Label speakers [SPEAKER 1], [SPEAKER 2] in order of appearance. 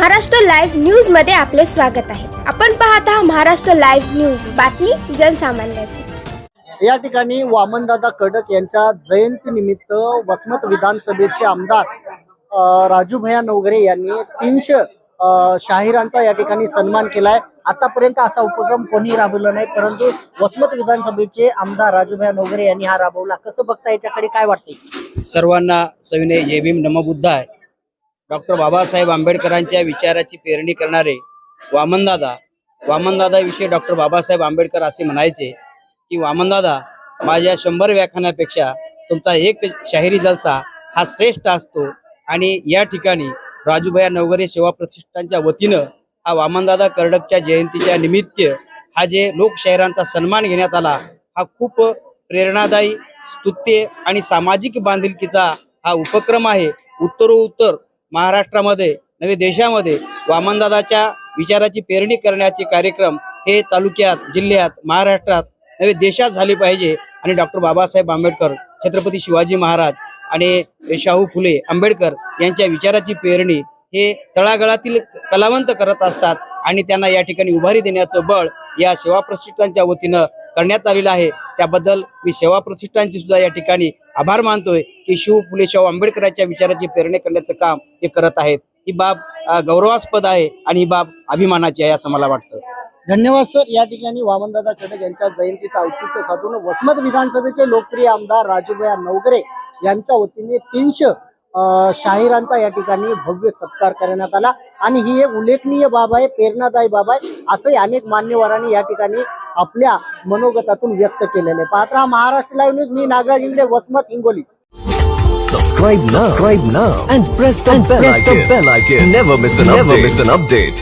[SPEAKER 1] Maharashtra live न्यूजमध्ये आपले स्वागत आहे. आपण पाहत आहात महाराष्ट्र लाईव्ह न्यूज. बातमी जनसामान्याची.
[SPEAKER 2] या ठिकाणी वामनदादा कडक यांच्या जयंती निमित्त वसमत विधानसभेचे आमदार राजू भैया नवघरे यांनी तीनशे शाहिरांचा या ठिकाणी सन्मान केलाय. आतापर्यंत असा उपक्रम कोणी राबवला नाही परंतु वसमत विधानसभेचे आमदार राजूभाई नवघरे यांनी हा राबवला. कसं बघता याच्याकडे काय वाटते
[SPEAKER 3] सर्वांना सविनय जय भीम नमबुद्ध आहे डॉक्टर बाबासाहेब आंबेडकरांच्या विचाराची पेरणी करणारे वामनदादा वामनदादाविषयी डॉक्टर बाबासाहेब आंबेडकर असे म्हणायचे की वामनदादा माझ्या शंभर व्याख्यानापेक्षा तुमचा एक शाहिरी जलसा हा श्रेष्ठ असतो आणि या ठिकाणी राजूभया नवगरे सेवा प्रतिष्ठानच्या वतीनं हा वामनदादा कर्डकच्या जयंतीच्या निमित्त हा जे लोकशाहिरांचा सन्मान घेण्यात आला हा खूप प्रेरणादायी स्तुत्य आणि सामाजिक बांधिलकीचा हा उपक्रम आहे. उत्तरोत्तर महाराष्ट्रामध्ये नवे देशामध्ये वामनदादाच्या विचाराची पेरणी करण्याचे कार्यक्रम हे तालुक्यात जिल्ह्यात महाराष्ट्रात नवे देशात झाले पाहिजे आणि डॉक्टर बाबासाहेब आंबेडकर छत्रपती शिवाजी महाराज आणि शाहू फुले आंबेडकर यांच्या विचाराची पेरणी हे तळागाळातील कलावंत करत असतात आणि त्यांना या ठिकाणी उभारी देण्याचं बळ या सेवा प्रतिष्ठानच्या वतीनं करण्यात आलेलं आहे. त्याबद्दल मी सेवा प्रतिष्ठानचे सुद्धा या ठिकाणी आभार मानतोय की शिव फुले शाहू आंबेडकरांच्या विचाराची प्रेरणा करण्याचं काम हे करत आहेत. ही बाब गौरवास्पद आहे आणि ही बाब अभिमानाची आहे असं मला वाटतं.
[SPEAKER 2] धन्यवाद सर. या ठिकाणी वामनदादा कडक यांच्या जयंतीचं औचित्य साधून वसमत विधानसभेचे लोकप्रिय आमदार राजूभया नवगरे यांच्या वतीने तीनशे शाहिरांचा या ठिकाणी भव्य सत्कार करण्यात आला आणि ही एक उल्लेखनीय बाब आहे प्रेरणादायी बाब आहे असंही अनेक मान्यवरांनी या ठिकाणी आपल्या मनोगतातून व्यक्त केलेले आहे. पाहत राहा Maharashtra live news me Nagraj Ingle Vasmat Hingoli
[SPEAKER 4] Subscribe now. Subscribe now and press the bell icon. Never miss an update. Never miss an update.